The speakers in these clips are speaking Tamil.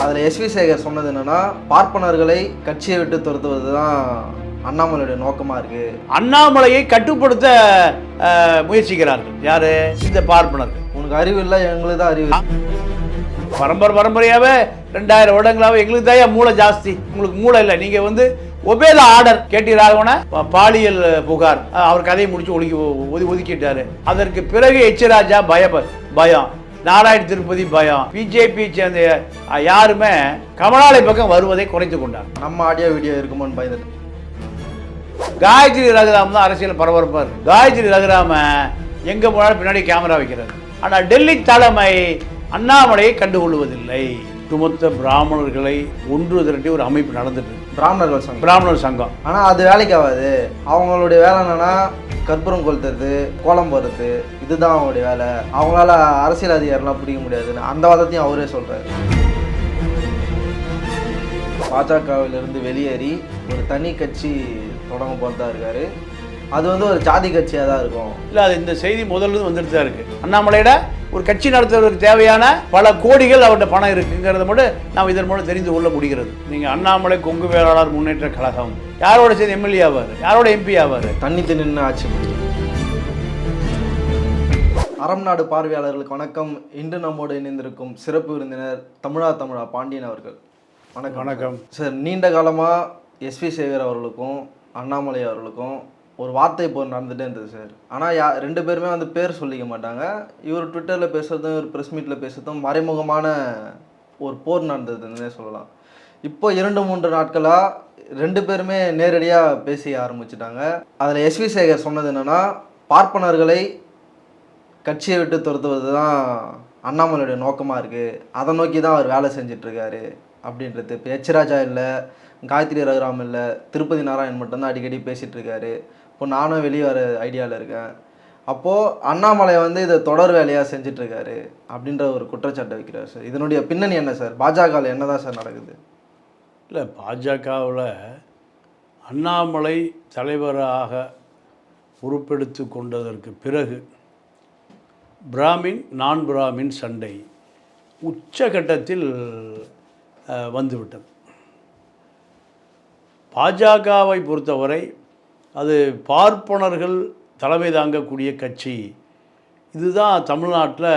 அதில் எஸ்வி சேகர் சொன்னது என்னன்னா பார்ப்பனர்களை கட்சியை விட்டு துரத்துவது தான் அண்ணாமலையுடைய நோக்கமாக இருக்குது அண்ணாமலையை கட்டுப்படுத்த அஹ், முயற்சிக்கிறார்கள். யாரு? இந்த பார்ப்பனர்கள் உனக்கு அறிவு இல்லை எங்களுக்கு தான் அறிவு. பரம்பரை பரம்பரையாவே ரெண்டாயிரம் வருடங்களாவே எங்களுக்கு தான் மூளை ஜாஸ்தி. உங்களுக்கு மூளை இல்லை. நீங்க வந்து ஒபேத ஆர்டர் கேட்டி ராகவன பா- பாலியல் புகார். அஹ், அவர் கதையை முடிச்சு ஒதுக்கி ஒதி ஒதுக்கிட்டாரு. அதற்கு பிறகு எச்ராஜா பய பயம். நாராயண் திருப்பதி பயம். பிஜேபி சேர்ந்த யாருமே கமலாலய பக்கம் வருவதை குறைத்து கொண்டார். நம்ம ஆடியோ வீடியோ இருக்குமோன்னு பயந்துட்டு. காயத்ரி ரகுராம் தான் அரசியல் பரபரப்பார். காயத்ரி ரகுராம எங்க போனாலும் பின்னாடி கேமரா வைக்கிறார் ஆனா டெல்லி தலைமை அண்ணாமலையை கண்டுகொள்வதில்லை. ஒட்டுமொத்த பிராமணர்களை ஒன்று திரட்டி ஒரு அமைப்பு நடந்துட்டு. பிராமணர்கள் சங்கம். பிராமணர் சங்கம். ஆனால் அது வேலைக்கு ஆகாது. அவங்களுடைய வேலை என்னன்னா கற்பூரம் கொளுத்துறது கோலம் போடுறது இதுதான் அவங்களுடைய வேலை. அவங்களால அரசியல் அதிகாரம்லாம் பிடிக்க முடியாதுன்னு அந்த வாதத்தையும் அவரே சொல்கிறாரு பாஜகவிலிருந்து வெளியேறி ஒரு தனி கட்சி தொடங்க போகிறதா இருக்காரு. அது வந்து ஒரு ஜாதி கட்சியாக தான் இருக்கும். இல்ல அது இந்த செய்தி முதல்ல வந்துட்டு தான் இருக்கு. அண்ணாமலையிட ஒரு கட்சி நடத்துவதற்கு தேவையான பல கோடிகள் அவர்கிட்ட பணம் இருக்குங்கிறத மட்டும் நாம் இதன் மூலம் தெரிந்து கொள்ள முடிகிறது. நீங்க அண்ணாமலை கொங்கு வேளாளர் முன்னேற்ற கழகம் யாரோட சேர்ந்து எம்எல்ஏ ஆவார்? யாரோட எம்பி ஆவார்? தனித்து நின்று ஆட்சி புரியும். அறம் நாடு பார்வையாளர்களுக்கு வணக்கம். இன்று நம்மோடு இணைந்திருக்கும் சிறப்பு விருந்தினர் தமிழா தமிழா பாண்டியன் அவர்கள். வணக்கம். வணக்கம். சார் நீண்ட காலமாக எஸ்வி சேகர் அவர்களுக்கும் அண்ணாமலை அவர்களுக்கும் ஒரு வார்த்தை போர் நடந்துகிட்டே இருந்தது சார் ஆனால் யா ரெண்டு பேருமே வந்து பேர் சொல்லிக்க மாட்டாங்க. இவர் ட்விட்டரில் பேசுறதும் இவர் ப்ரெஸ் மீட்டில் பேசுறதும் மறைமுகமான ஒரு போர் நடந்ததுன்னே சொல்லலாம். இப்போ இரண்டு மூன்று நாட்களாக ரெண்டு பேருமே நேரடியாக பேசி ஆரம்பிச்சிட்டாங்க. அதில் எஸ்வி சேகர் சொன்னது என்னென்னா பார்ப்பனர்களை கட்சியை விட்டு துரத்துவது தான் அண்ணாமலையுடைய நோக்கமாக இருக்குது அதை நோக்கி தான் அவர் வேலை செஞ்சிட்ருக்காரு அப்படின்றது. இப்போ எச் ராஜா இல்லை காயத்ரி ரகுராம் இல்லை திருப்பதி நாராயண் மட்டும்தான் அடிக்கடி பேசிகிட்ருக்காரு இப்போ நானும் வெளியே வர ஐடியாவில் இருக்கேன். அப்போது அண்ணாமலை வந்து இதை தொடர் வேலையாக செஞ்சிட்ருக்காரு அப்படின்ற ஒரு குற்றச்சாட்டை வைக்கிறார் சார். இதனுடைய பின்னணி என்ன சார்? பாஜகவில் என்ன தான் சார் நடக்குது? இல்லை பாஜகவில் அண்ணாமலை தலைவராக பொறுப்பெடுத்து கொண்டதற்கு பிறகு பிராமின் நான் பிராமின் சண்டை உச்சகட்டத்தில் வந்துவிட்டது. பாஜகவை பொறுத்தவரை அது பார்ப்பனர்கள் தலைமை தாங்கக்கூடிய கட்சி. இதுதான் தமிழ்நாட்டில்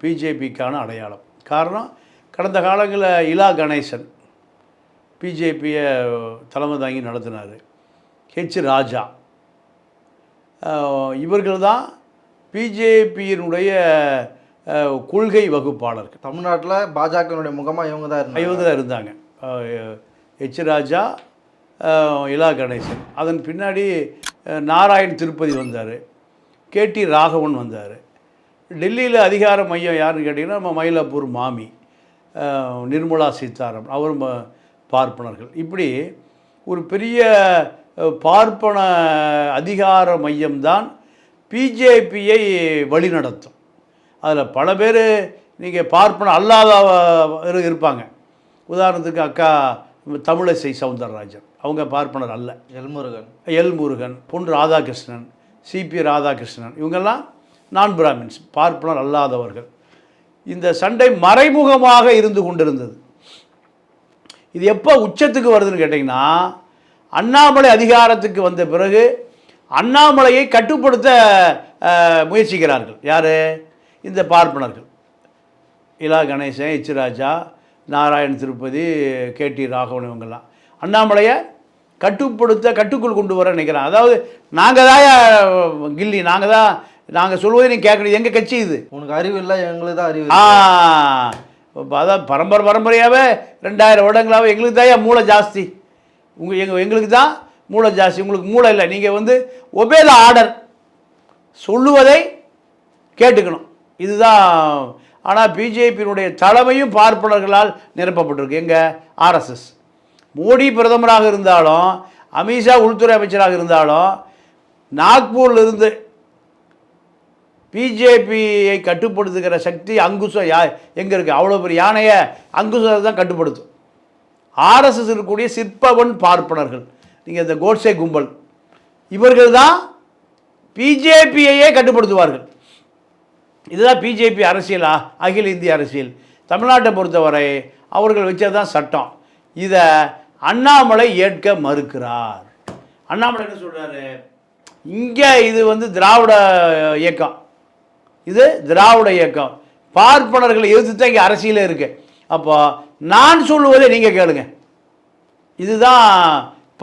பிஜேபிக்கான அடையாளம். காரணம் கடந்த காலங்களில் இலா கணேசன் பிஜேபியை தலைமை தாங்கி நடத்தினார். ஹெச் ராஜா. இவர்கள் தான் பிஜேபியினுடைய கொள்கை வகுப்பாளர்கள். தமிழ்நாட்டில் பாஜகவினுடைய முகமாக இவங்க தான் இவங்க தான் இருந்தாங்க. ஹெச் ராஜா இலா கணேசன். அதன் பின்னாடி நாராயண் திருப்பதி வந்தார். கேடி ராகவன் வந்தார். டெல்லியில் அதிகார மையம் யாருன்னு கேட்டிங்கன்னா நம்ம மயிலாப்பூர் மாமி நிர்மலா சீதாராமன் அவரும் பார்ப்பனர்கள். இப்படி ஒரு பெரிய பார்ப்பன அதிகார மையம்தான் பிஜேபியை வழிநடத்தும். அதில் பல பேர் நீங்கள் பார்ப்பன அல்லாத இருப்பாங்க. உதாரணத்துக்கு அக்கா தமிழிசை சவுந்தரராஜன். அவங்க பார்ப்பனர் அல்ல. எல்முருகன். எல் முருகன் பொன் ராதாகிருஷ்ணன் சிபி ராதாகிருஷ்ணன் இவங்கெல்லாம் நான் பிராமின்ஸ் பார்ப்பனர் அல்லாதவர்கள். இந்த சண்டை மறைமுகமாக இருந்து கொண்டிருந்தது. இது எப்போ உச்சத்துக்கு வருதுன்னு கேட்டிங்கன்னா அண்ணாமலை அதிகாரத்துக்கு வந்த பிறகு அண்ணாமலையை கட்டுப்படுத்த முயற்சிக்கிறார்கள். யார்? இந்த பார்ப்பனர்கள். இலா கணேசன் எச் ராஜா நாராயண் திருப்பதி கேடி ராகவன் இவங்கெல்லாம். அண்ணாமலையை கட்டுப்படுத்த கட்டுக்குள் கொண்டு வர நினைக்கிறாங்க அதாவது நாங்கள் தான் கில்லி நாங்கள் தான் நாங்கள் சொல்வதை நீ கேட்கணும் எங்கள் கட்சி இது? உனக்கு அறிவு இல்லை எங்களுக்கு தான் அறிவு ஆ அதான் பரம்பரை பரம்பரையாகவே ரெண்டாயிரம் வருடங்களாகவே எங்களுக்கு தான் மூளை ஜாஸ்தி. உங்கள் எங்கள் எங்களுக்கு தான் மூளை ஜாஸ்தி. உங்களுக்கு மூளை இல்லை. நீங்கள் வந்து ஒபேத ஆர்டர் சொல்லுவதை கேட்டுக்கணும். இதுதான் ஆனால் பிஜேபியினுடைய தலைமையும் பார்ப்பனர்களால் நிரப்பப்பட்டிருக்கு. எங்க ஆர்எஸ்எஸ் மோடி பிரதமராக இருந்தாலும் அமித்ஷா உள்துறை அமைச்சராக இருந்தாலும் நாக்பூரில் இருந்து பிஜேபியை கட்டுப்படுத்துகிற சக்தி அங்குசம் யா எங்கே இருக்குது அவ்வளோ பெரிய யானையை அங்குசத்தை தான் கட்டுப்படுத்தும். ஆர்எஸ்எஸ் இருக்கக்கூடிய சிற்பவன் பார்ப்பனர்கள். நீங்கள் இந்த கோட்ஸே கும்பல். இவர்கள் தான் பிஜேபியையே கட்டுப்படுத்துவார்கள். இதுதான் பிஜேபி அரசியலா அகில இந்திய அரசியல். தமிழ்நாட்டை பொறுத்தவரை அவர்கள் வச்சது தான் சட்டம். இதை அண்ணாமலை ஏற்க மறுக்கிறார். அண்ணாமலை என்ன சொல்கிறாரு இங்கே இது வந்து திராவிட இயக்கம். இது திராவிட இயக்கம். பார்ப்பனர்களை எதிர்த்து தான் இங்கே அரசியலே இருக்கு. அப்போ நான் சொல்லுவதை நீங்கள் கேளுங்க. இதுதான்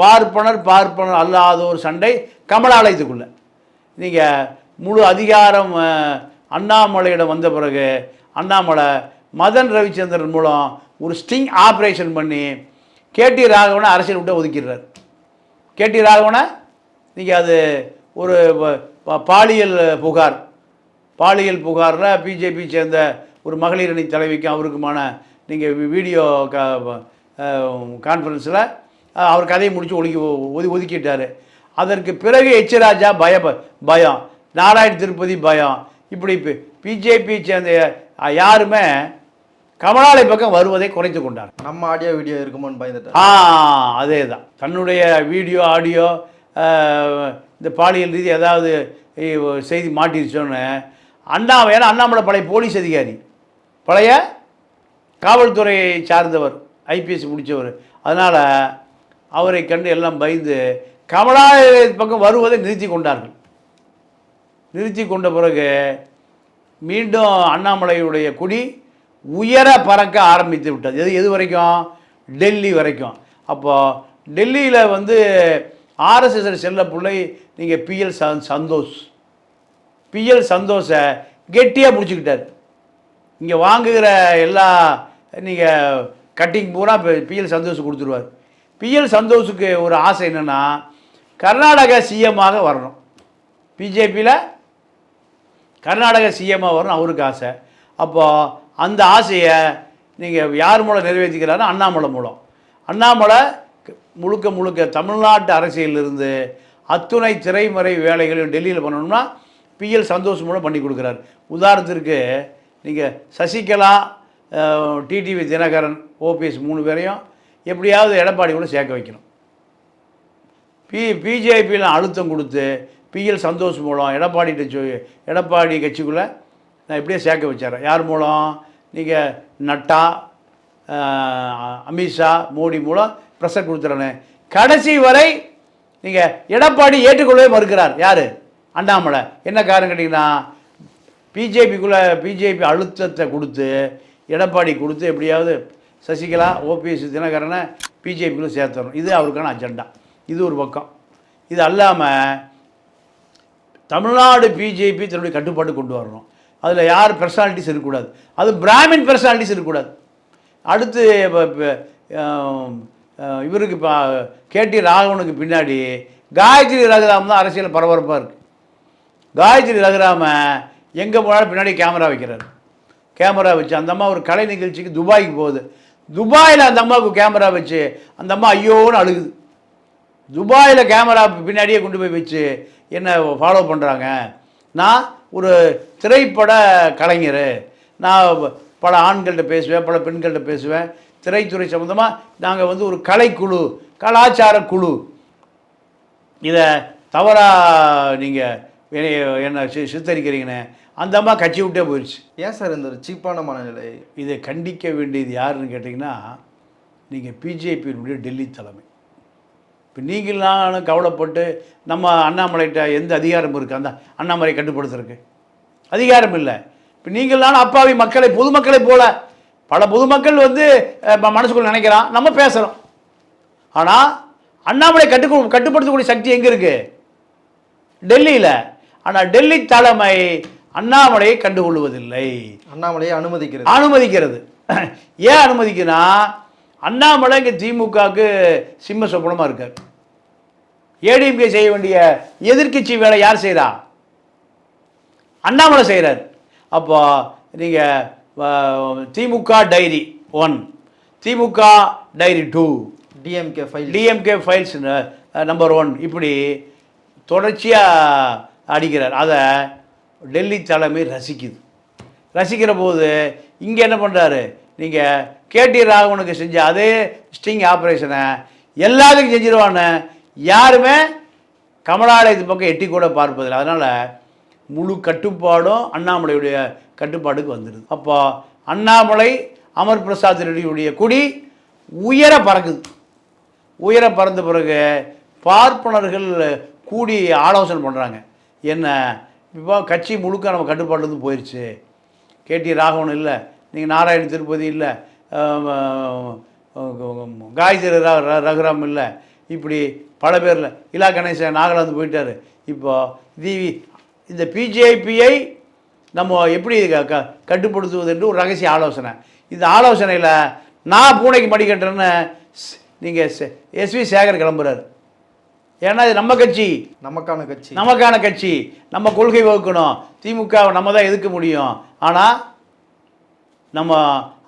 பார்ப்பனர் பார்ப்பனர் அல்லாத ஒரு சண்டை கமலாலயத்துக்குள்ள நீங்கள் முழு அதிகாரம் அண்ணாமலையிடம் வந்த பிறகு அண்ணாமலை மதன் ரவிச்சந்திரன் மூலம் ஒரு ஸ்டிங் ஆப்ரேஷன் பண்ணி கேடி ராகவனை அரசியல் விட்டு ஒதுக்கிடுறார். கேடி ராகவனை நீங்கள் அது ஒரு ப- பாலியல் புகார். பாலியல் புகாரில் பிஜேபி சேர்ந்த ஒரு மகளிர் அணி தலைவிக்கும் அவருக்குமான நீங்கள் வீடியோ கான்ஃபரன்ஸில் அவர் கதையை முடித்து ஒதுக்கி ஒது ஒதுக்கிட்டார். அதற்கு பிறகு எச் ராஜா பய பயம். நாராயண திருப்பதி பயம். இப்படி பிஜேபி சேர்ந்த யாருமே கமலாலை பக்கம் வருவதை குறைத்து கொண்டார். நம்ம ஆடியோ வீடியோ இருக்குமோன்னு பயந்துட்டார். ஆ அதே தான் தன்னுடைய வீடியோ ஆடியோ இந்த பாலியல் ரீதி ஏதாவது செய்தி மாட்டிருச்சோன்னு அண்ணா ஏன்னா அண்ணாமலை பழைய போலீஸ் அதிகாரி. பழைய காவல்துறையை சார்ந்தவர் ஐபிஎஸ் முடித்தவர் அதனால் அவரை கண்டு எல்லாம் பயந்து கமலாலய பக்கம் வருவதை நிறுத்தி கொண்டார்கள். நிறுத்தி கொண்ட பிறகு மீண்டும் அண்ணாமலையுடைய கொடி உயர பறக்க ஆரம்பித்து விட்டது. எது எது வரைக்கும்? டெல்லி வரைக்கும். அப்போது டெல்லியில் வந்து ஆர்எஸ்எஸ் செல்ல பிள்ளை நீங்கள் பிஎல் சந்தோஷ். பிஎல் சந்தோஷை கெட்டியாக பிடிச்சிக்கிட்டார். இங்கே வாங்குகிற எல்லா நீங்கள் கட்டிங் பூரா பிஎல் சந்தோஷ் கொடுத்துருவார். பிஎல் சந்தோஷுக்கு ஒரு ஆசை என்னென்னா கர்நாடகா சிஎம்மாக வரணும். பிஜேபியில் கர்நாடக சிஎம்மாக வரணும் அவருக்கு ஆசை. அப்போது அந்த ஆசையை நீங்கள் யார் மூலம் நிறைவேற்றிக்கிறாருன்னா அண்ணாமலை மூலம். அண்ணாமலை க- முழுக்க முழுக்க தமிழ்நாட்டு அரசியலிருந்து அத்துணை திரைமறை வேலைகளையும் டெல்லியில் பண்ணணும்னா பிஎல் சந்தோஷ் மூலம் பண்ணி கொடுக்குறாரு. உதாரணத்திற்கு நீங்கள் சசிகலா டிடிவி தினகரன் ஓபிஎஸ் மூணு பேரையும் எப்படியாவது எடப்பாடி கூட சேர்க்க வைக்கணும். பி பிஜேபியில் அழுத்தம் கொடுத்து பிஎல் சந்தோஷ் மூலம் எடப்பாடிகிட்ட எடப்பாடி கட்சிக்குள்ளே நான் இப்படியே சேர்க்க வச்சார். யார் மூலம்? நீங்கள் நட்டா அமித்ஷா மோடி மூலம் ப்ரெஷர் கொடுத்துறேன்னு கடைசி வரை நீங்கள் எடப்பாடி ஏற்றுக்கொள்ளவே மறுக்கிறார். யார்? அண்ணாமலை. என்ன காரணம் கேட்டிங்கன்னா பிஜேபிக்குள்ளே பிஜேபி அழுத்தத்தை கொடுத்து எடப்பாடி கொடுத்து எப்படியாவது சசிகலா ஓபிஎஸ் தினகரனை பிஜேபிக்குள்ளே சேர்த்தணும் இது அவருக்கான அஜெண்டா. இது ஒரு பக்கம். இது அல்லாமல் தமிழ்நாடு பிஜேபி தன்னுடைய கட்டுப்பாடு கொண்டு வரணும். அதில் யார் பர்சனாலிட்டிஸ் இருக்கக்கூடாது. அது பிராமின் பர்சனாலிட்டிஸ் இருக்கக்கூடாது. அடுத்து இப்போ இவருக்கு இப்போ கேடி ராகவனுக்கு பின்னாடி காயத்ரி ரகுராம் தான் அரசியல் பரபரப்பாக இருக்குது காயத்ரி ரகுராம எங்கே போனாலும் பின்னாடி கேமரா வைக்கிறார். கேமரா வச்சு அந்த அம்மா ஒரு கலை நிகழ்ச்சிக்கு துபாய்க்கு போகுது. துபாயில் அந்த அம்மாவுக்கு கேமரா வச்சு அந்த அம்மா ஐயோன்னு அழுகுது. துபாயில் கேமரா பின்னாடியே கொண்டு போய் வச்சு என்ன ஃபாலோ பண்ணுறாங்க நான் ஒரு திரைப்பட கலைஞர். நான் பல ஆண்கள்கிட்ட பேசுவேன் பல பெண்கள்கிட்ட பேசுவேன். திரைத்துறை சம்மந்தமாக நாங்கள் வந்து ஒரு கலைக்குழு கலாச்சார குழு. இதை தவறாக நீங்கள் என்ன சி- சித்தரிக்கிறீங்கன்னு அந்த அம்மா கட்சி விட்டே போயிடுச்சு ஏன் சார் இந்த ஒரு சீப்பான மனநிலை? இதை கண்டிக்க வேண்டியது யாருன்னு கேட்டிங்கன்னா நீங்கள் பிஜேபியினுடைய டெல்லி தலைமை. இப்போ நீங்கள் நானும் கவலைப்பட்டு நம்ம அண்ணாமலைகிட்ட எந்த அதிகாரம் இருக்குது அந்த அண்ணாமலை கட்டுப்படுத்துறதுக்கு. அதிகாரம் இல்லை. இப்போ நீங்கள் நானும் அப்பாவி மக்களை பொதுமக்களை போல பல பொதுமக்கள் வந்து மனசுக்குள்ள நினைக்கிறான். நம்ம பேசுகிறோம் ஆனால் அண்ணாமலை கட்டு கட்டுப்படுத்தக்கூடிய சக்தி எங்கே இருக்குது டெல்லியில். ஆனால் டெல்லி தலைமை அண்ணாமலையை கண்டுகொள்வதில்லை. அண்ணாமலையை அனுமதிக்கிறது. அனுமதிக்கிறது. ஏன் அனுமதிக்குன்னா அண்ணாமலை இங்கே திமுகவுக்கு சிம்ம சொப்பனமாக இருக்கார். ஏடிஎம்கே செய்ய வேண்டிய எதிர்க்கட்சி வேலை யார் செய்கிறா அண்ணாமலை செய்கிறார் அப்போ நீங்கள் DMK diary one DMK diary two DMK file. DMK files number one இப்படி தொடர்ச்சியாக அடிக்கிறார். அதை டெல்லி தலைமை ரசிக்குது. ரசிக்கிற போது இங்கே என்ன பண்ணுறாரு நீங்கள் கேடி ராகவனுக்கு செஞ்ச அதே ஸ்டிங் ஆப்ரேஷனை எல்லாத்துக்கும் செஞ்சிருவான்னு யாருமே கமலாலயத்து பக்கம் எட்டி கூட பார்ப்பதில்லை. அதனால் முழு கட்டுப்பாடும் அண்ணாமலையுடைய கட்டுப்பாட்டுக்கு வந்துடுது. அப்போ அண்ணாமலை அமர் பிரசாத் ரெட்டியுடைய கொடி உயர பறக்குது. உயர பறந்த பிறகு பார்ப்பனர்கள் கூடி ஆலோசனை பண்ணுறாங்க என்ன இப்போ கட்சி முழுக்க நம்ம கட்டுப்பாட்டுலேருந்து போயிடுச்சு கேடி ராகவன் இல்லை நீங்கள் நாராயண திருப்பதி இல்லை காயத்ரி ர- ரகுராம் இல்லை இப்படி பல பேரில். இலா கணேசன் நாகாலாந்து போயிட்டார். இப்போ இது இந்த பிஜேபியை நம்ம எப்படி க கட்டுப்படுத்துவது என்று ஒரு ரகசிய ஆலோசனை. இந்த ஆலோசனையில் நான் பூனைக்கு மடி கட்டுறேன்னு நீங்கள் எஸ்வி சேகர் கிளம்புறாரு. ஏன்னா இது நம்ம கட்சி. நமக்கான கட்சி. நமக்கான கட்சி. நம்ம கொள்கை வகுக்கணும். திமுக நம்ம தான் எதுக்க முடியும். ஆனால் நம்ம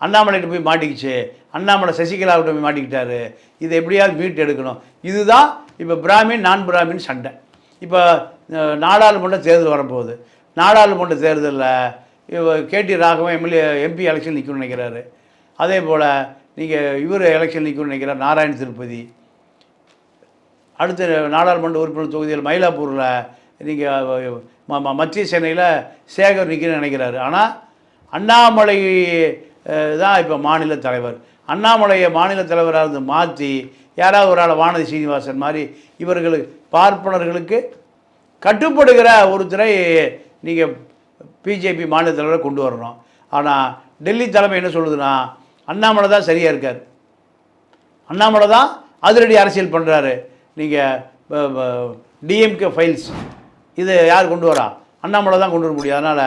அண்ணாமலைகிட்ட போய் மாட்டிக்கிச்சு. அண்ணாமலை சசிகலாவிட்ட போய் மாட்டிக்கிட்டாரு. இதை எப்படியாவது மீட்டு எடுக்கணும். இதுதான் இப்போ பிராமின் நான் பிராமின் சண்டை. இப்போ நாடாளுமன்ற தேர்தல் வரப்போகுது. நாடாளுமன்ற தேர்தலில் KT Raghavan MLA MP election நிற்கணும்னு நினைக்கிறாரு. அதே போல் நீங்கள் இவர் எலெக்ஷன் நிற்கணும்னு நினைக்கிறார் நாராயண திருப்பதி. அடுத்த நாடாளுமன்ற உறுப்பினர் தொகுதியில் மயிலாப்பூரில் நீங்கள் மத்திய சென்னையில் சேகர் நிற்கணும்னு நினைக்கிறாரு. ஆனால் அண்ணாமலை தான் இப்போ மாநில தலைவர். அண்ணாமலையை மாநில தலைவராக இருந்து மாற்றி யாராவது ஒரு ஆள் வானதி சீனிவாசன் மாதிரி இவர்களுக்கு பார்ப்பனர்களுக்கு கட்டுப்படுகிற ஒருத்தரை நீங்கள் பிஜேபி மாநில தலைவரை கொண்டு வரணும். ஆனால் டெல்லி தலைமை என்ன சொல்லுதுன்னா அண்ணாமலை தான் சரியாக இருக்கார். அண்ணாமலை தான் அதிரடி அரசியல் பண்ணுறாரு நீங்கள் டிஎம்கே ஃபைல்ஸ் இது யார் கொண்டு வரா? அண்ணாமலை தான் கொண்டு வர முடியும். அதனால்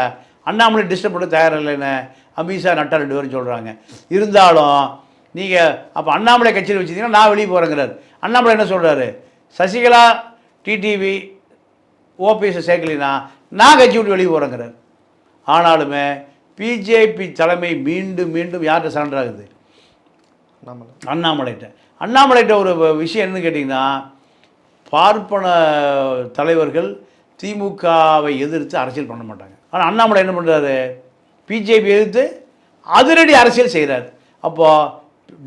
அண்ணாமலை டிஸ்டர்ப் பண்ண தயாரில்லைன்னு அமித்ஷா நட்டா ரெண்டு பேரும் சொல்கிறாங்க இருந்தாலும் நீங்கள் அப்போ அண்ணாமலை கட்சியில் வச்சுருந்தீங்கன்னா நான் வெளியே போகிறேங்கிறார் அண்ணாமலை என்ன சொல்கிறாரு சசிகலா டிடிவி ஓபிஎஸ் சேர்க்கலினா நான் கட்சி விட்டு வெளியே போகிறேங்கிறார் ஆனாலுமே பிஜேபி தலைமை மீண்டும் மீண்டும் யார்கிட்ட சரண்டர் ஆகுது? அண்ணாமலைகிட்ட. அண்ணாமலைகிட்ட ஒரு விஷயம் என்னன்னு கேட்டிங்கன்னா பார்ப்பன தலைவர்கள் திமுகவை எதிர்த்து அரசியல் பண்ண மாட்டாங்க. ஆனால் அண்ணாமலை என்ன பண்ணுறாரு பிஜேபி எதிர்த்து அதிரடி அரசியல் செய்கிறார். அப்போது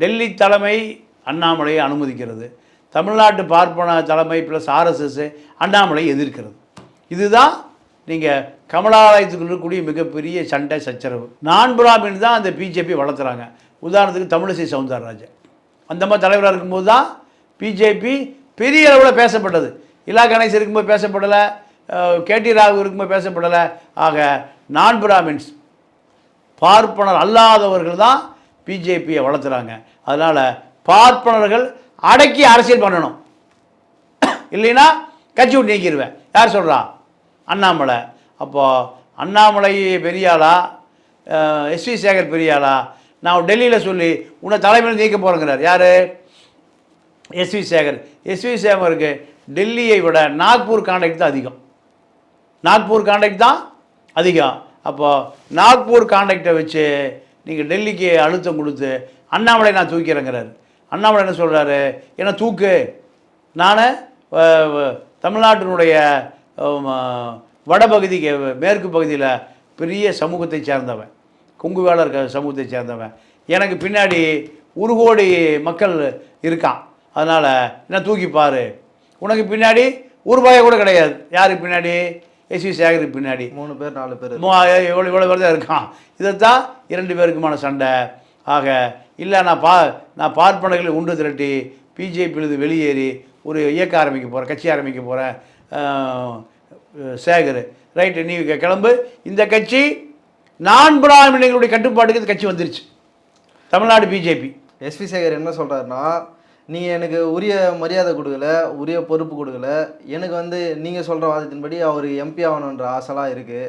டெல்லி தலைமை அண்ணாமலையை அனுமதிக்கிறது. தமிழ்நாட்டு பார்ப்பன தலைமை ப்ளஸ் ஆர்எஸ்எஸ் அண்ணாமலையை எதிர்க்கிறது. இதுதான் நீங்கள் கமலாலயத்துக்கு இருக்கக்கூடிய மிகப்பெரிய சண்டை சச்சரவு. நான் பிராமின் தான் அந்த பிஜேபி வளர்த்துறாங்க. உதாரணத்துக்கு தமிழிசை சவுந்தரராஜன். அந்த மாதிரி தலைவராக இருக்கும்போது தான் பிஜேபி பெரிய அளவில் பேசப்பட்டது. இலா கணேசன் இருக்கும்போது பேசப்படலை கேடி ராகு இருக்கும்போது பேசப்படலை. ஆக நான் பிராமின்ஸ் பார்ப்பனர் அல்லாதவர்கள் தான் பிஜேபியை வளர்த்துறாங்க. அதனால் பார்ப்பனர்கள் அடக்கி அரசியல் பண்ணணும். இல்லைன்னா கட்சி விட்டு நீக்கிடுவேன் யார் சொல்கிறா அண்ணாமலை. அப்போது அண்ணாமலை பெரியாளா? எஸ்வி சேகர் பெரியாளா? நான் டெல்லியில் சொல்லி உன்னை தலைமையில் நீக்க போகிறேங்கிறார் யார்? எஸ்வி சேகர். எஸ்வி சேகருக்கு டெல்லியை விட நாக்பூர் கான்டாக்ட் தான் அதிகம். நாக்பூர் கான்டாக்ட் தான் அதிகம். அப்போது நாக்பூர் கான்டாக்டை வச்சு நீங்கள் டெல்லிக்கு அழுத்தம் கொடுத்து அண்ணாமலை நான் தூக்கிறேங்கிறாரு. அண்ணாமலை என்ன சொல்கிறாரு என்ன தூக்கு? நான் தமிழ்நாட்டினுடைய வடபகுதிக்கு மேற்கு பகுதியில் பெரிய சமூகத்தை சேர்ந்தவன். கொங்குவேளர் க- சமூகத்தை சேர்ந்தவன். எனக்கு பின்னாடி ஒரு கோடி மக்கள் இருக்கான். அதனால் என்ன தூக்கி உனக்கு பின்னாடி ஒரு ரூபாய் கூட கிடையாது. யாருக்கு பின்னாடி? எஸ்வி சேகருக்கு பின்னாடி. மூணு பேர் நாலு பேர் மூ- இவ்வளோ இவ்வளோ பேர் தான் இருக்கான். இதைத்தான் இரண்டு பேருக்குமான சண்டை. ஆக இல்லை நான் பா நான் பார்ப்பனர்களை உண்டு திரட்டி பிஜேபியிலிருந்து வெளியேறி ஒரு இயக்கம் ஆரம்பிக்க போகிறேன் கட்சி ஆரம்பிக்க போகிறேன் சேகர். ரைட்டு நீ கிளம்பு. இந்த கட்சி நான் பிராமணிகளுடைய கட்டுப்பாட்டுக்கு இந்த கட்சி வந்துருச்சு. தமிழ்நாடு பிஜேபி. எஸ்வி சேகர் என்ன சொல்றாருன்னா நீங்க எனக்கு உரிய மரியாதை கொடுக்கல உரிய பொறுப்பு கொடுக்கல. எனக்கு வந்து நீங்க சொல்ற வாதத்தின்படி அவர் எம்பி ஆகணுன்ற ஆசைலாம் இருக்கு.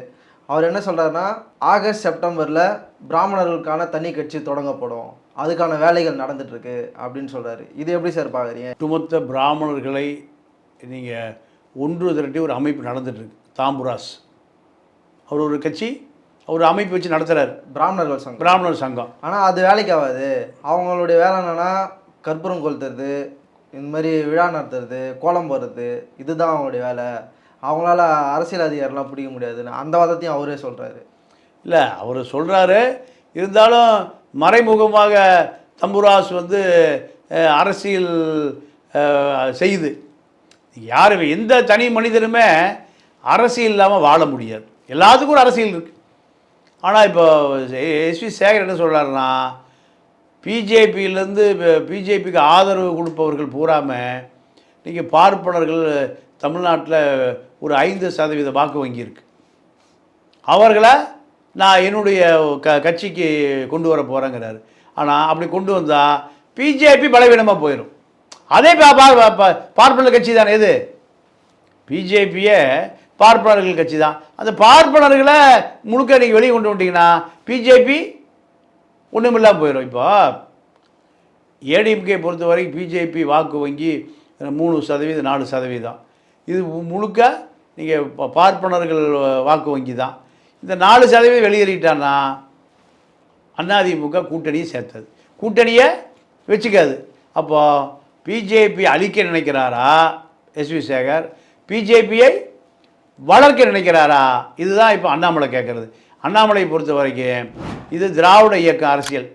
அவர் என்ன சொல்றாருன்னா ஆகஸ்ட் செப்டம்பர்ல பிராமணர்களுக்கான தனி கட்சி தொடங்கப்படும். அதுக்கான வேலைகள் நடந்துட்டு இருக்கு அப்படின்னு சொல்றாரு. இது எப்படி சார் பாக்குறீங்க? ஒட்டுமொத்த பிராமணர்களை நீங்கள் ஒன்று திரட்டி ஒரு அமைப்பு நடந்துட்டு இருக்கு தாம்புராஸ். அவர் ஒரு கட்சி ஒரு அமைப்பு வச்சு நடத்துகிறார் பிராமணர்கள் சங்கம். பிராமணர் சங்கம். ஆனால் அது வேலைக்கு ஆகாது. அவங்களுடைய வேலை என்னன்னா கற்பூரம் கொளுத்துறது இந்த மாதிரி விழா நடத்துறது கோலம் போடுறது இதுதான் அவங்களுடைய வேலை. அவங்களால அரசியல் அதிகாரம்லாம் பிடிக்க முடியாதுன்னு அந்த வாதத்தையும் அவரே சொல்கிறாரு இல்லை அவர் சொல்கிறாரு இருந்தாலும் மறைமுகமாக தம்புராஸ் வந்து அரசியல் செய்து. செய்யுது எந்த தனி மனிதனுமே அரசியல் இல்லாமல் வாழ முடியாது. எல்லாத்துக்கும் ஒரு அரசியல் இருக்குது ஆனால் இப்போ எஸ்வி சேகர் என்ன சொல்கிறாருன்னா பிஜேபியிலேருந்து பிஜேபிக்கு ஆதரவு கொடுப்பவர்கள் பூராமல் நீங்கள் பார்ப்பனர்கள் தமிழ்நாட்டில் ஒரு ஐந்து சதவீத வாக்கு வங்கி இருக்குது அவர்களை நான் என்னுடைய க கட்சிக்கு கொண்டு வர போகிறேங்கிறாரு ஆனால் அப்படி கொண்டு வந்தால் பிஜேபி பலவீனமாக போயிடும் அதே பார்ப்பனர் கட்சி தானே எது? பிஜேபியே பார்ப்பனர்கள் கட்சி தான். அந்த பார்ப்பனர்களை முழுக்க நீங்கள் வெளியே கொண்டு வந்துட்டீங்கன்னா பிஜேபி ஒன்றுமில்லாமல் போயிடும் இப்போ ஏடிஎம்கே பொறுத்த வரைக்கும் பிஜேபி வாக்கு வங்கி மூணு சதவீதம் நாலு சதவீதம். இது முழுக்க நீங்கள் பார்ப்பனர்கள் வாக்கு வங்கி தான். இந்த நாலு சதவீதம் வெளியேறிட்டான்னா அதிமுக கூட்டணியை சேர்த்தது. கூட்டணியை வச்சுக்காது. அப்போது பிஜேபி அழிக்க நினைக்கிறாரா எஸ்வி சேகர்? பிஜேபியை வளர்க்க நினைக்கிறாரா? இதுதான் இப்போ அண்ணாமலை கேட்குறது அண்ணாமலை பொறுத்த வரைக்கும் இது திராவிட இயக்கம் அரசியல்.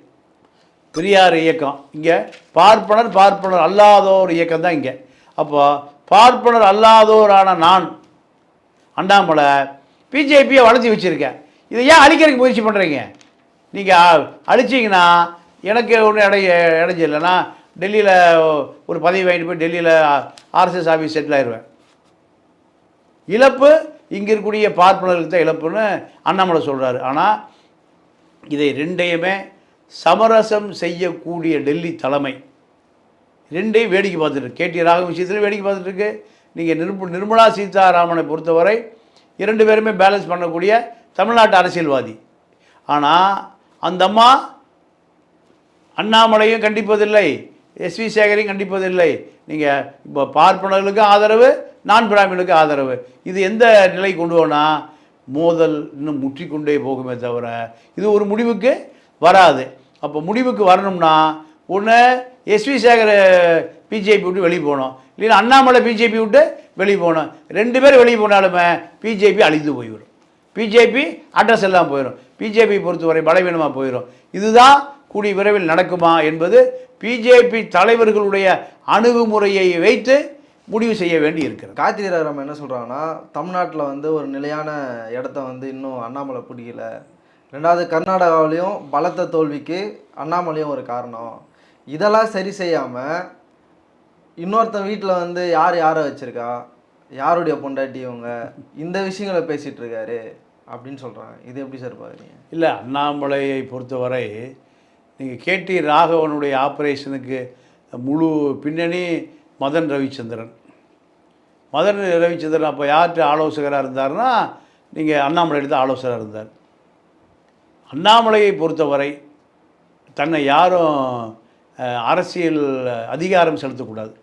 பெரியார் இயக்கம். இங்கே பார்ப்பனர் பார்ப்பனர் அல்லாதோர் இயக்கம் தான் இங்கே. அப்போ பார்ப்பனர் அல்லாதோரான நான் அண்ணாமலை பிஜேபியை வளர்த்தி வச்சுருக்கேன். இதை ஏன் அழிக்கிறதுக்கு முயற்சி பண்ணுறீங்க நீங்கள் அழிச்சிங்கன்னா எனக்கு ஒன்றும் இடை இடைஞ்சல் இல்லைன்னா டெல்லியில் ஒரு பதவி வாங்கிட்டு போய் டெல்லியில் ஆர்எஸ்எஸ் ஆஃபீஸ் செட்டில் ஆயிடுவேன் இழப்பு இங்கே இருக்கக்கூடிய பார்ப்பனர்களுக்கு தான் இழப்புன்னு அண்ணாமலை சொல்கிறாரு ஆனால் இதை ரெண்டையுமே சமரசம் செய்யக்கூடிய டெல்லி தலைமை ரெண்டையும் வேடிக்கை பார்த்துட்டு கேடி ராகவன் விஷயத்துலையும் வேடிக்கை பார்த்துட்டு இருக்கு. நீங்கள் நிர்ம நிர்மலா சீதாராமனை பொறுத்தவரை இரண்டு பேருமே பேலன்ஸ் பண்ணக்கூடிய தமிழ்நாட்டு அரசியல்வாதி. ஆனால் அந்த அம்மா அண்ணாமலையும் கண்டிப்பதில்லை எஸ்வி சேகரையும் கண்டிப்பதில்லை. நீங்கள் இப்போ பார்ப்பனர்களுக்கும் ஆதரவு நான் பிராமினுக்கு ஆதரவு. இது எந்த நிலை கொண்டு போனா மோதல் இன்னும் முற்றிக்கொண்டே போகுமே தவிர இது ஒரு முடிவுக்கு வராது. அப்போ முடிவுக்கு வரணும்னா ஒன்று எஸ்வி சேகர் பிஜேபி விட்டு வெளியே போகணும். இல்லைன்னா அண்ணாமலை பிஜேபி விட்டு வெளியே போகணும். ரெண்டு பேரும் வெளியே போனாலுமே பிஜேபி அழிந்து போயிடும் பிஜேபி அட்ரஸ் எல்லாம் போயிடும் பிஜேபி பொறுத்தவரை பலவீனமாக போயிடும் இதுதான் கூடிய விரைவில் நடக்குமா என்பது பிஜேபி தலைவர்களுடைய அணுகுமுறையை வைத்து முடிவு செய்ய வேண்டி இருக்கிறது கார்த்திகை ராமன் என்ன சொல்கிறாங்கன்னா தமிழ்நாட்டில் வந்து ஒரு நிலையான இடத்த வந்து இன்னும் அண்ணாமலை பிடிக்கல. ரெண்டாவது கர்நாடகாவிலையும் பலத்த தோல்விக்கு அண்ணாமலையும் ஒரு காரணம். இதெல்லாம் சரி செய்யாமல் இன்னொருத்தன் வீட்டில் வந்து யார் யாரை வச்சுருக்கா? யாருடைய பொண்டாட்டி இவங்க? இந்த விஷயங்களை பேசிகிட்டு இருக்காரு அப்படின்னு சொல்கிறாங்க இது எப்படி சார் பார்க்குறீங்க இல்லை அண்ணாமலையை பொறுத்தவரை நீங்கள் கேடி ராகவனுடைய ஆப்ரேஷனுக்கு முழு பின்னணி மதன் ரவிச்சந்திரன். மதன் ரவிச்சந்திரன் அப்போ யார்கிட்ட ஆலோசகராக இருந்தாருன்னா நீங்கள் அண்ணாமலை எடுத்து ஆலோசகராக இருந்தார். அண்ணாமலையை பொறுத்தவரை தன்னை யாரும் அரசியல் அதிகாரம் செலுத்தக்கூடாது.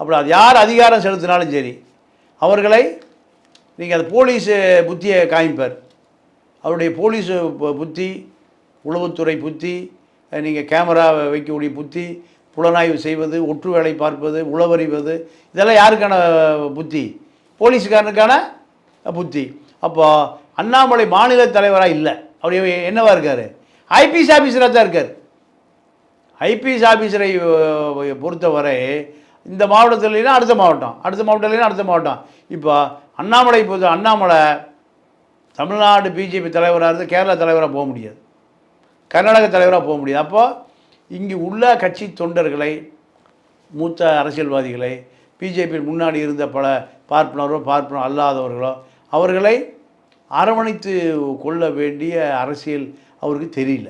அப்படி அது யார் அதிகாரம் செலுத்தினாலும் சரி அவர்களை நீங்கள் அது போலீஸ் புத்தியை காமிப்பார். அவருடைய போலீஸ் புத்தி உளவுத்துறை புத்தி நீங்கள் கேமரா வைக்கக்கூடிய புத்தி புலனாய்வு செய்வது ஒற்று வேலை பார்ப்பது உளவறிவது இதெல்லாம் யாருக்கான புத்தி? போலீஸுக்காரனுக்கான புத்தி. அப்போ அண்ணாமலை மாநில தலைவராக இல்லை. அவர் என்னவா இருக்கார்? ஐபிஎஸ் ஆஃபீஸராக தான் இருக்கார். ஐபிஎஸ் ஆஃபீஸரை பொறுத்தவரை இந்த மாவட்டத்தில் இல்லைன்னா அடுத்த மாவட்டம். அடுத்த மாவட்டம் இல்லைன்னா அடுத்த மாவட்டம். இப்போ அண்ணாமலை பொறுத்த அண்ணாமலை தமிழ்நாடு பிஜேபி தலைவராக இருந்து கேரளா தலைவராக போக முடியாது. கர்நாடக தலைவராக போக முடியாது. அப்போ இங்கு உள்ள கட்சி தொண்டர்களை மூத்த அரசியல்வாதிகளை பிஜேபியில் முன்னாடி இருந்த பல பார்ப்பனரோ பார்ப்பனர் அல்லாதவர்களோ அவர்களை அரவணைத்து கொள்ள வேண்டிய அரசியல் அவருக்கு தெரியல.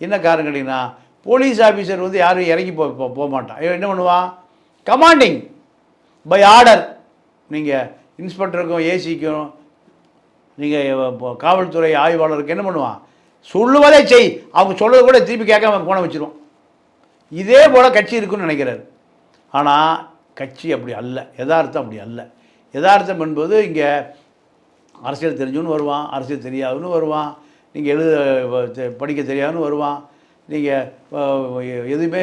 என்ன காரணம் கேட்டிங்கன்னா போலீஸ் ஆஃபீஸர் வந்து யாரும் இறங்கி போ போக மாட்டான். என்ன பண்ணுவான் கமாண்டிங் பை ஆர்டர். நீங்கள் இன்ஸ்பெக்டருக்கும் ஏசிக்கும் நீங்கள் காவல்துறை ஆய்வாளருக்கு என்ன பண்ணுவான் சொல்லுவதே செய். அவங்க சொல்கிறது கூட திருப்பி கேட்காம போன வச்சுருவோம். இதே போல் கட்சி இருக்குன்னு நினைக்கிறாரு. ஆனால் கட்சி அப்படி அல்ல. யதார்த்தம் அப்படி அல்ல. யதார்த்தம் என்பது இங்கே அரசியல் தெரிஞ்சுன்னு வருவான் அரசியல் தெரியாதுன்னு வருவான் நீங்கள் எழுத வ- படிக்க தெரியாதுன்னு வருவான் நீங்கள் எதுவுமே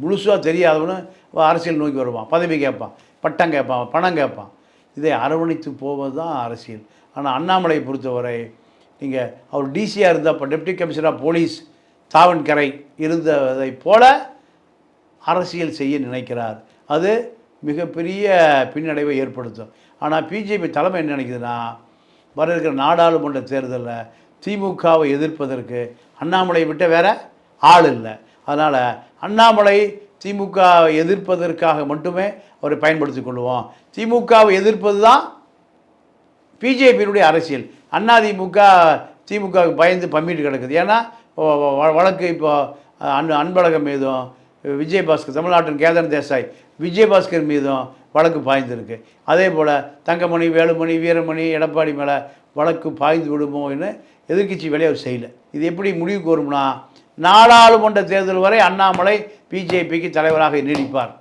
முழுசாக தெரியாதவனு அரசியல் நோக்கி வருவான் பதவி கேட்பான் பட்டம் கேட்பான் பணம் கேட்பான். இதை அரவணைத்து போவது தான் அரசியல். ஆனால் அண்ணாமலையை பொறுத்தவரை நீங்கள் அவர் டிசியாக இருந்தால் இப்போ டெப்டி கமிஷனர் போலீஸ் தாவண்கரை இருந்ததைப் போல அரசியல் செய்ய நினைக்கிறார். அது மிகப்பெரிய பின்னடைவை ஏற்படுத்தும். ஆனால் பிஜேபி தலைமை என்ன நினைக்குதுன்னா வர இருக்கிற நாடாளுமன்ற தேர்தலில் திமுகவை எதிர்ப்பதற்கு அண்ணாமலையை விட்ட வேற ஆள் இல்லை. அதனால் அண்ணாமலை திமுக எதிர்ப்பதற்காக மட்டுமே அவரை பயன்படுத்தி கொள்வோம் திமுகவை எதிர்ப்பது தான் பிஜேபியினுடைய அரசியல். அதிமுக திமுகவுக்கு பயந்து பம்மிட்டு கிடக்குது. ஏன்னா வழக்கு இப்போ அன் அன்பழகம் மீதும் விஜயபாஸ்கர் தமிழ்நாட்டின் கேதன் தேசாய் விஜயபாஸ்கர் மீதும் வழக்கு பாய்ந்திருக்கு. அதே போல் தங்கமணி வேலுமணி வீரமணி எடப்பாடி மேலே வழக்கு பாய்ந்து விடுமோன்னு எதிர்க்கட்சி வேலையை அவர் செய்யலை. இது எப்படி முடிவுக்கு வரும்னா நாடாளுமன்ற தேர்தல் வரை அண்ணாமலை பிஜேபிக்கு தலைவராக நீடிப்பார்.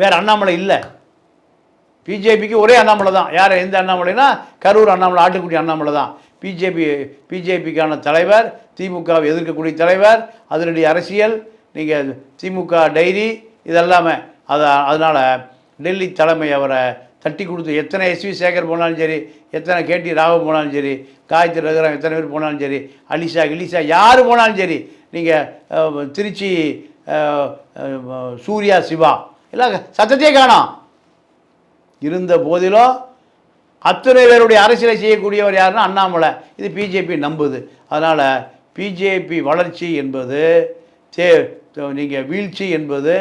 வேறு அண்ணாமலை இல்லை. பிஜேபிக்கு ஒரே அண்ணாமலை தான். யார் எந்த அண்ணாமலைனா கரூர் அண்ணாமலை ஆட்டுக்குடி அண்ணாமலை தான். பிஜேபி பிஜேபிக்கான தலைவர் திமுகவை எதிர்க்கக்கூடிய தலைவர் அதனுடைய அரசியல் நீங்கள் திமுக டைரி இதெல்லாமே அதை அதனால் டெல்லி தலைமை அவரை தட்டி கொடுத்து எத்தனை எஸ்வி சேகர் போனாலும் சரி எத்தனை கேடி ராவ் போனாலும் சரி காயத்ரி ரகுராம் எத்தனை பேர் போனாலும் சரி அலிஷா கிலிஷா யார் போனாலும் சரி நீங்கள் திருச்சி சூர்யா சிவா எல்லாம் சத்தத்தையே காணோம். இருந்த போதிலும் அத்தனை பேருடைய அரசியலை செய்யக்கூடியவர் யாருன்னா அண்ணாமலை. இது பிஜேபி நம்புது. அதனால் பிஜேபி வளர்ச்சி என்பது தே நீங்கள் வீழ்ச்சி என்பது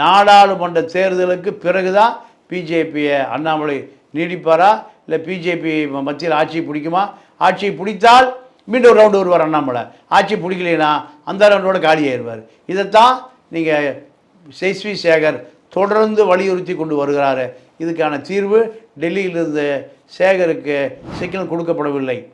நாடாளுமன்ற தேர்தலுக்கு பிறகு தான் பிஜேபியை அண்ணாமலை நீடிப்பாரா? இல்லை பிஜேபி மத்தியில் ஆட்சி பிடிக்குமா? ஆட்சி பிடித்தால் மீண்டும் ஒரு ரவுண்டு வருவார் அண்ணாமலை. ஆட்சி பிடிக்கலைன்னா அந்த ரவுண்டோட காலியாயிருவார் இதைத்தான் நீங்கள் செஸ்வி சேகர் தொடர்ந்து வலியுறுத்தி கொண்டு வருகிறாரு. இதுக்கான தீர்வு டெல்லியிலிருந்து சேகருக்கு சிக்னல் கொடுக்கப்படவில்லை.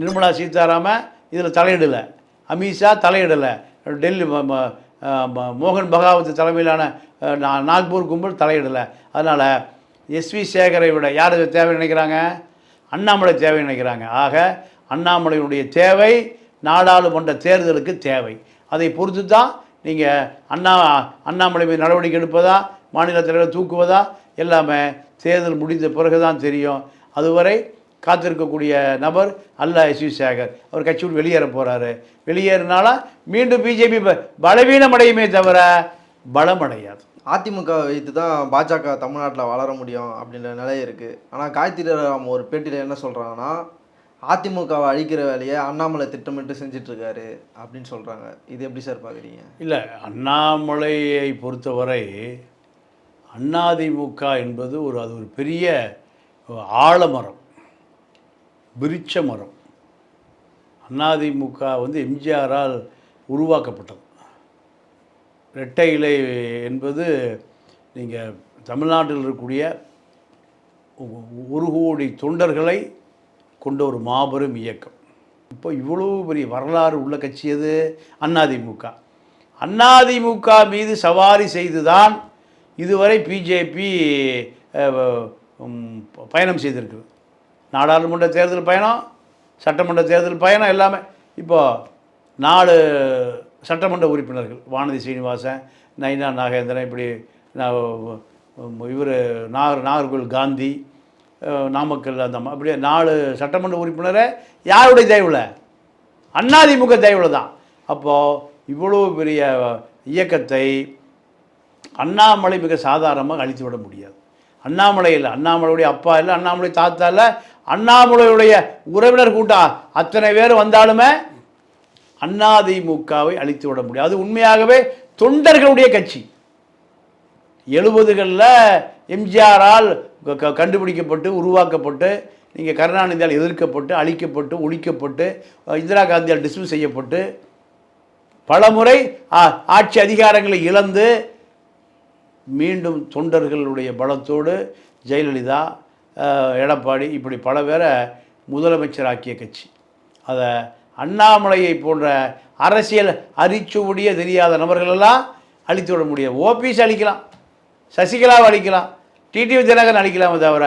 நிர்மலா சீதாராமன் இதில் தலையிடலை. அமித்ஷா தலையிடலை. டெல்லி மோகன் பகாவத் தலைமையிலான நா- நாக்பூர் கும்பல் தலையிடலை. அதனால் எஸ்வி சேகரை விட யார் தேவை நினைக்கிறாங்க? அண்ணாமலை தேவை நினைக்கிறாங்க. ஆக அண்ணாமலையினுடைய தேவை நாடாளுமன்ற தேர்தலுக்கு தேவை. அதை பொறுத்து தான் நீங்கள் அண்ணா அண்ணாமலை மீது நடவடிக்கை எடுப்பதா மாநில தலைவர் தூக்குவதா? எல்லாமே தேர்தல் முடிந்த பிறகு தான் தெரியும். அதுவரை காத்திருக்கக்கூடிய நபர் அல்ல எஸ்வி சேகர். அவர் கட்சி விட்டு வெளியேற போகிறாரு வெளியேறினால மீண்டும் பிஜேபி பலவீனம் அடையுமே தவிர பலமடையாது. அதிமுக வைத்து தான் பாஜக தமிழ்நாட்டில் வளர முடியும் அப்படின்ற நிலை இருக்குது ஆனால் காயத்ரி ராம் ஒரு பேட்டியில் என்ன சொல்கிறாங்கன்னா அதிமுகவை அழிக்கிற வேலையை அண்ணாமலை திட்டமிட்டு செஞ்சுட்டு இருக்காரு அப்படின்னு சொல்கிறாங்க இது எப்படி சார் பார்க்குறீங்க இல்லை அண்ணாமலையை பொறுத்தவரை அண்ணாதிமுக என்பது ஒரு அது ஒரு பெரிய ஆலமரம் விருட்ச மரம் அண்ணாதிமுக வந்து எம்ஜிஆரால் உருவாக்கப்பட்டது. இரட்டை இலை என்பது நீங்கள் தமிழ்நாட்டில் இருக்கக்கூடிய ஒரு கோடி தொண்டர்களை கொண்ட ஒரு மாபெரும் இயக்கம். இப்போ இவ்வளோ பெரிய வரலாறு உள்ள கட்சி எது? அதிமுக அதிமுக மீது சவாரி செய்துதான் இதுவரை பிஜேபி பயணம் செய்திருக்குது. நாடாளுமன்ற தேர்தல் பயணம் சட்டமன்ற தேர்தல் பயணம் எல்லாமே. இப்போது நாலு சட்டமன்ற உறுப்பினர்கள் வானதி சீனிவாசன் நைனா நாகேந்திரன் இப்படி இவர் நாகர் நாகர்கோவில் காந்தி நாமக்கல் அந்த அப்படியே நாலு சட்டமன்ற உறுப்பினரை யாருடைய தயவில்? அதிமுக தயவுல தான். அப்போது இவ்வளோ பெரிய இயக்கத்தை அண்ணாமலை மிக சாதாரணமாக அழித்து விட முடியாது. அண்ணாமலை இல்லை அண்ணாமலையுடைய அப்பா இல்லை அண்ணாமலை தாத்தா இல்லை. அண்ணாமலையுடைய உறவினர் கூட்டம் அத்தனை பேர் வந்தாலுமே அதிமுகவை அழித்து விட முடியாது. அது உண்மையாகவே தொண்டர்களுடைய கட்சி. எழுபதுகளில் எம்ஜிஆரால் க- கண்டுபிடிக்கப்பட்டு உருவாக்கப்பட்டு நீங்கள் கருணாநிதியால் எதிர்க்கப்பட்டு அழிக்கப்பட்டு ஒழிக்கப்பட்டு இந்திரா காந்தியால் டிஸ்மிஸ் செய்யப்பட்டு பலமுறை ஆ- ஆட்சி அதிகாரங்களை இழந்து மீண்டும் தொண்டர்களுடைய பலத்தோடு ஜெயலலிதா எடப்பாடி இப்படி பல பேரை முதலமைச்சராக்கிய கட்சி. அதை அண்ணாமலையை போன்ற அரசியல் அரிச்சுவடியே தெரியாத நபர்களெல்லாம் அழித்து விட முடியாது. ஓபிஎஸ் அழிக்கலாம் சசிகலாவை அழிக்கலாம் டிடிவி தினகரன் அழிக்கலாமே தவிர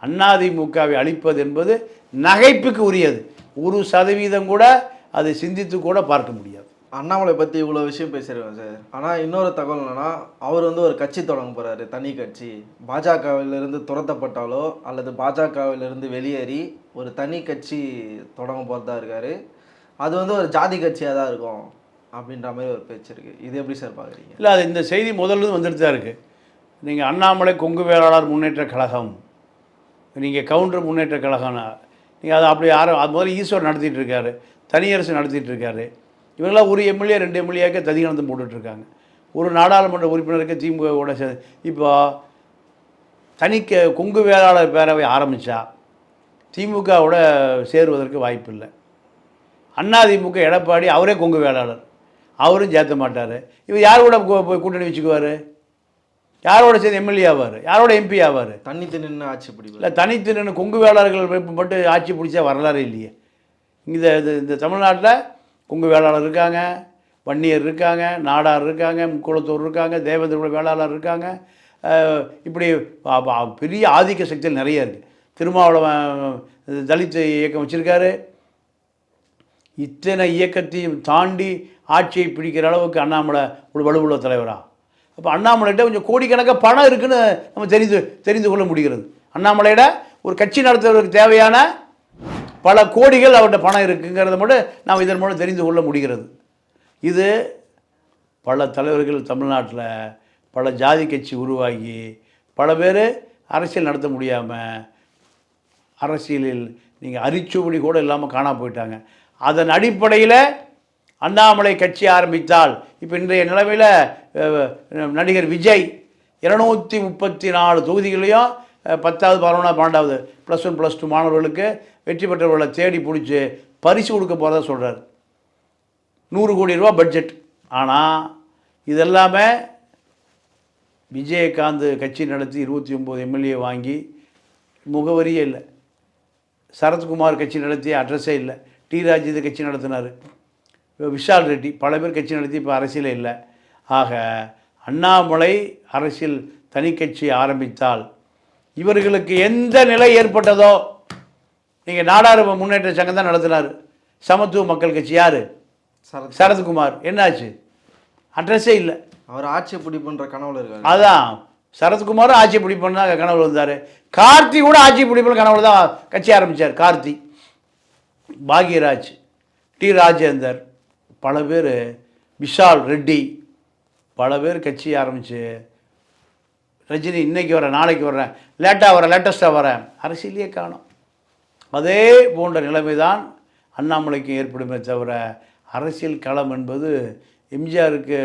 அதிமுகவை அழிப்பது என்பது நகைப்புக்கு உரியது. ஒரு சதவீதம் கூட அதை சிந்தித்து கூட பார்க்க முடியாது. அண்ணாமலை பற்றி இவ்வளோ விஷயம் பேசியிருக்கோம் சார். ஆனால் இன்னொரு தகவல் என்னென்னா அவர் வந்து ஒரு கட்சி தொடங்க போகிறாரு தனி கட்சி. பாஜகவிலிருந்து துரத்தப்பட்டாலோ அல்லது பாஜகவிலிருந்து வெளியேறி ஒரு தனி கட்சி தொடங்க போகிறதா இருக்கார். அது வந்து ஒரு ஜாதி கட்சியாக தான் இருக்கும் அப்படின்ற மாதிரி ஒரு பேச்சு இருக்குது இது எப்படி சார் பார்க்குறீங்க? இல்லை அது இந்த செய்தி முதல்ல வந்துட்டு தான் இருக்குது நீங்கள் அண்ணாமலை கொங்கு வேளாளர் முன்னேற்ற கழகம். நீங்கள் கவுண்டர் முன்னேற்ற கழகம்னா நீங்கள் அதை அப்படி யாரும் அது முதல்ல ஈஸ்வர் நடத்திட்டு இருக்காரு தனியரசு நடத்திட்டு இருக்காரு. இவங்களாம் ஒரு எம்எல்ஏ ரெண்டு எம்எல்ஏக்கு ததிகானந்தம் போட்டுட்ருக்காங்க. ஒரு நாடாளுமன்ற உறுப்பினருக்கு திமுகவோட சே இப்போ தனிக்க கொங்கு வேளாளர் பேரவை ஆரம்பித்தா திமுகவோட சேருவதற்கு வாய்ப்பு இல்லை அதிமுக எடப்பாடி அவரே கொங்கு வேளாளர். அவரும் சேர்த்த மாட்டார். இவர் யார் கூட போய் கூட்டணி வச்சுக்குவார்? யாரோட சேர்ந்து எம்எல்ஏ ஆவார்? யாரோட எம்பி ஆவார்? தனித்து நின்று ஆட்சி பிடிப்பு இல்லை தனித்து நின்று கொங்கு வேளாளர்கள் மட்டும் ஆட்சி பிடிச்சா வரலாறு இல்லையே. இந்த இது- இந்த தமிழ்நாட்டில் கொங்கு வேளாளர் இருக்காங்க வன்னியர் இருக்காங்க நாடார் இருக்காங்க முக்குளத்தூர் இருக்காங்க தேவேந்திர வேளாளர் இருக்காங்க. இப்படி பெரிய ஆதிக்க சக்திகள் நிறைய இருக்குது திருமாவளவன் தலித் இயக்கம் வச்சுருக்காரு. இத்தனை இயக்கத்தையும் தாண்டி ஆட்சியை பிடிக்கிற அளவுக்கு அண்ணாமலை ஒரு வலுவுள்ள தலைவராக அப்போ அண்ணாமலைகிட்ட கொஞ்சம் கோடிக்கணக்காக பணம் இருக்குதுன்னு நம்ம தெரிந்து தெரிந்து கொள்ள முடிகிறது. அண்ணாமலையிட ஒரு கட்சி நடத்துவதற்கு தேவையான பல கோடிகள் அவர்கிட்ட பணம் இருக்குங்கிறத மட்டும் நாம் இதன் மூலம் தெரிந்து கொள்ள முடிகிறது. இது பல தலைவர்கள் தமிழ்நாட்டில் பல ஜாதி கட்சி உருவாகி பல பேர் அரசியல் நடத்த முடியாமல் அரசியலில் நீங்கள் அரிச்சுபடி கூட இல்லாமல் காணாம போயிட்டாங்க. அதன் அடிப்படையில் அண்ணாமலை கட்சி ஆரம்பித்தால் இப்போ இன்றைய நிலைமையில் நடிகர் விஜய் இருநூற்றி முப்பத்தி நாலு தொகுதிகளையும் பத்தாவது பதினொன்றாவது பன்னெண்டாவது ப்ளஸ் ஒன் ப்ளஸ் டூ மாணவர்களுக்கு வெற்றி பெற்றவர்களை தேடி பிடிச்சி பரிசு கொடுக்க போகிறதா சொல்கிறார் நூறு கோடி ரூபா பட்ஜெட். ஆனால் இதெல்லாமே விஜயகாந்த் கட்சி நடத்தி இருபத்தி ஒம்பது எம்எல்ஏ வாங்கி முகவரியே இல்லை. சரத்குமார் கட்சி நடத்திய அட்ரஸே இல்லை. டி. ராஜேந்திர கட்சி நடத்தினார். விஷால் ரெட்டி பல பேர் கட்சி நடத்தி இப்போ அரசியலே இல்லை. ஆக அண்ணாமலை அரசியல் தனி கட்சி ஆரம்பித்தால் இவர்களுக்கு எந்த நிலை ஏற்பட்டதோ நீங்கள் நாடார் முன்னேற்ற சங்கம் தான் நடத்தினார். சமத்துவ மக்கள் கட்சி யார்? சரத் சரத்குமார். என்னாச்சு? அட்ரஸே இல்லை. அவர் ஆட்சி பிடிப்புன்ற கனவுல இருக்காரு. அதான். சரத்குமாரும் ஆட்சி பிடிப்பன்னு தான் கனவுல வந்தார். கார்த்தி கூட ஆட்சி பிடிப்பன்னு கனவுல தான் கட்சி ஆரம்பித்தார் கார்த்தி பாக்யராஜ் டி ராஜேந்தர் பல பேர் விஷால் ரெட்டி பல பேர் கட்சி ஆரம்பித்து ரஜினி இன்னைக்கு வரேன் நாளைக்கு வரேன் லேட்டாக வரேன் லேட்டஸ்ட்டாக வரேன் அரசியலையே காணும். அதே போன்ற நிலைமை தான் அண்ணாமலைக்கு ஏற்படுமே தவிர அரசியல் களம் என்பது எம்ஜிஆருக்கு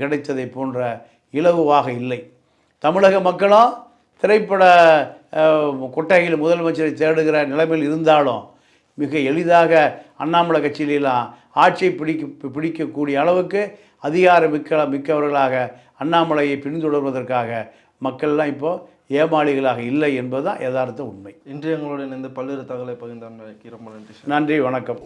கிடைத்ததை போன்ற இலகுவாக இல்லை. தமிழக மக்களும் திரைப்பட கொட்டாயில் கொட்டகையில் முதலமைச்சரை தேடுகிற நிலைமையில் இருந்தாலும் மிக எளிதாக அண்ணாமலை கட்சியிலாம் ஆட்சியை பிடிக்க பிடிக்கக்கூடிய அளவுக்கு அதிகார மிக்க மிக்கவர்களாக அண்ணாமலையை பின்தொடர்வதற்காக மக்கள்லாம் இப்போது ஏமாளிகளாக இல்லை என்பதுதான் யதார்த்த உண்மை. இன்று எங்களோட இணைந்து பல்வேறு தகவலை சார் நன்றி வணக்கம்.